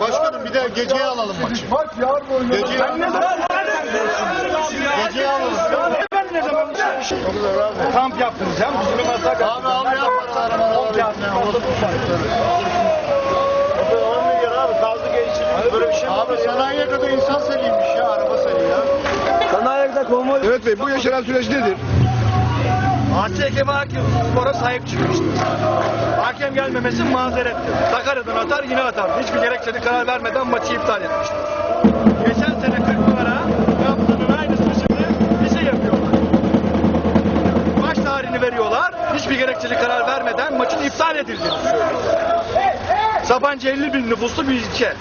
Başkanım bir de geceye alalım maçı. Maç yarın oynanır. Geceye, geceye alalım. Kamp yaptıracağım. Bizim bir masa Abi al ya paraları maraları. abi kaldı gençlik böyle bir şey Abi sanayiye kadar insan seliymiş ya araba seliği ya. Evet Bey bu yaşanan süreç nedir? ASKM hakem spora sahip çıkmıştı. Hakem gelmemesi mazeretti. Sakarya'dan atar yine atar. Hiçbir gerekçeli karar vermeden maçı iptal etmişti. Geçen sene 40 numara yaptığının aynısını şimdi bize yapıyorlar. Maç tarihini veriyorlar. Hiçbir gerekçeli karar vermeden maçın iptal edildiğini söylüyorlar. Sabancı 50 bin nüfuslu bir ilçe.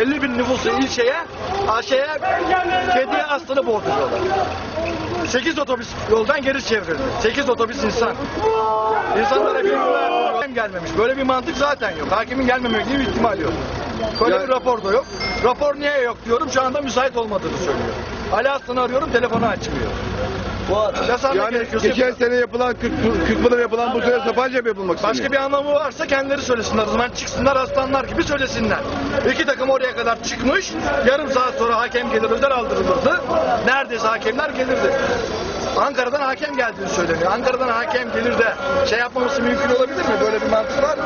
50 bin nüfuslu ilçeye AŞ'ye kediye aslanı borduruyorlar. 8 otobüs yoldan geri çevrildi. 8 otobüs insan. İnsanlara bir hakem gelmemiş. Böyle bir mantık zaten yok. Hakimin gelmeme gibi bir ihtimal yok. Böyle Ya- bir rapor da yok. Rapor niye yok diyorum. Şu anda müsait olmadığını söylüyor. Ali Aslan'ı arıyorum telefonu açmıyor. Yasal Yani gerekiyorsa geçen sene yapılan 40, 40 bölüm yapılan bu sene Sapanca mı yapılmak isteniyor? Başka bir anlamı varsa kendileri söylesinler. O zaman çıksınlar aslanlar gibi söylesinler. İki takım oraya kadar çıkmış. Yarım saat sonra hakem gelir özel aldırılırdı. Neredeyse hakemler gelirdi. Ankara'dan hakem geldiğini söyleniyor. Ankara'dan hakem gelir de şey yapmaması mümkün olabilir mi? Böyle bir mantık var mı?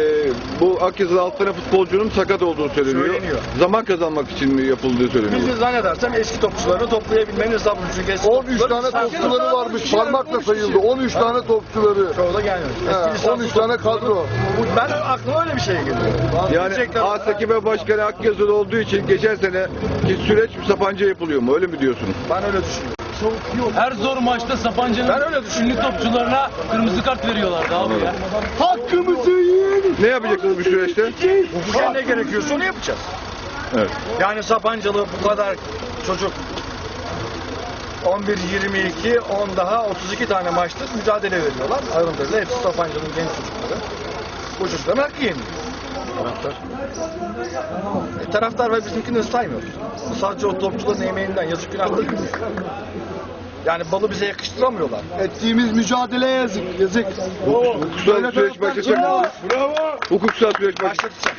Ee, bu Akyazılı alt tane futbolcunun sakat olduğu söyleniyor. Söyleniyor. Zaman kazanmak için mi yapıldığı söyleniyor. Bizi zannedersem eski topçuları toplayabilmenin hesabı. Çünkü eski 13 topçuları- tane topçuları varmış. Parmakla sayıldı. 13 tane topçuları. Çoğu da gelmiyor. Eski He, lisanslı 13 tane topçuları- kadro. Bu- Ben aklıma öyle bir şey geliyor. Yani Diyecekler- ASKM Başkanı Akyazılı olduğu için geçen sene ki süreç Sapanca yapılıyor mu? Öyle mi diyorsunuz? Ben öyle düşünüyorum. Her zor maçta Sapanca'nın ünlü topçularına kırmızı kart veriyorlardı abi ya. Hakkımızı yiyin. Ne yapacaksınız bu süreçte? Hukuken ne gerekiyorsa onu yapacağız. Evet. Yani Sapancalı bu kadar çocuk 11, 22, 10 daha 32 tane maçtır mücadele veriyorlar. Ayrıntılarıyla hepsi Sapanca'nın genç çocukları. Bu çocukların hakkı yeniyor. Taraftar. E, taraftar ve bizimkini saymıyoruz. Bu sadece o topçuların emeğinden yazık günah değil? Yani balı bize yakıştıramıyorlar. Ettiğimiz mücadele yazık. Yazık. Hukuksal süreç başlatacak mısınız? Hukuksal süreç başlatacak.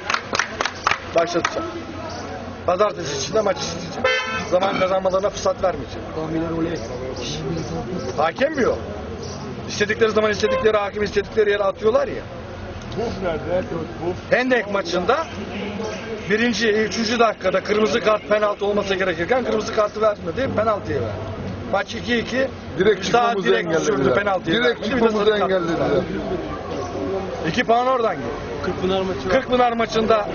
Başlatacağım. Başlatacağım. Pazartesi içinde maç isteyeceğim. Zaman kazanmalarına fırsat vermeyeceğim. Hakem mi yok? İstedikleri zaman istedikleri hakim istedikleri yere atıyorlar ya. Hendek maçında birinci, üçüncü dakikada kırmızı kart penaltı olması gerekirken kırmızı kartı vermedi, penaltıya verdi. Maç 2-2. Direkt Üstad çıkmamızı direkt düşürdü engellediler. penaltıyı. Direkt vermedi, bir de çıkmamızı sarı kart engellediler. verdi. İki puan oradan geldi. Kırkpınar maçı var. Kırkpınar maçında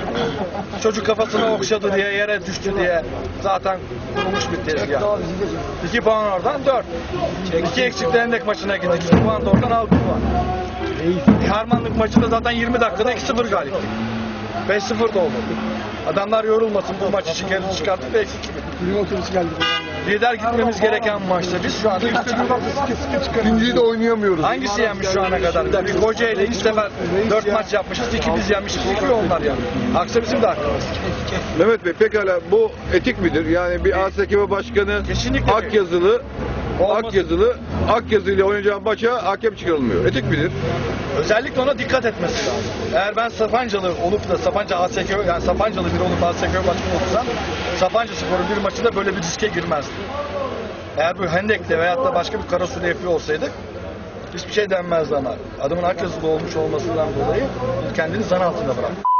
çocuk kafasını okşadı diye yere düştü diye zaten kurulmuş bir tezgah. İki puan oradan dört. İki eksikli endek maçına gittik. İki puan da oradan altı puan. Harmanlık maçında zaten 20 dakikada 2-0 galiptik. 5-0 da oldu. Adamlar yorulmasın bu maçı için geri çıkarttık ve eksik gibi. Lider gitmemiz gereken maçta biz şu anda İkinciyi de oynayamıyoruz. Hangisi yenmiş şu ana kadar? Bir Kocaeli iki sefer dört maç yapmışız. iki biz yenmişiz. iki onlar yani. Aksa bizim de hakkımız. Mehmet Bey pekala bu etik midir? Yani bir ASKM Başkanı Kesinlikle değil. Akyazılı Olmaz. Akyazılı Akyazı ile oynayacağı maça hakem çıkarılmıyor. Etik midir? Özellikle ona dikkat etmesi lazım. Eğer ben Sapancalı olup da Sapanca ASK yani Sapancalı biri olup ASK başkanı olsam Sapanca Spor'un bir maçında böyle bir riske girmezdim. Eğer bu Hendek'te veyahut da başka bir Karasu'da yapıyor olsaydık hiçbir şey denmezdi ama adamın Akyazılı olmuş olmasından dolayı kendini zan altında bıraktı.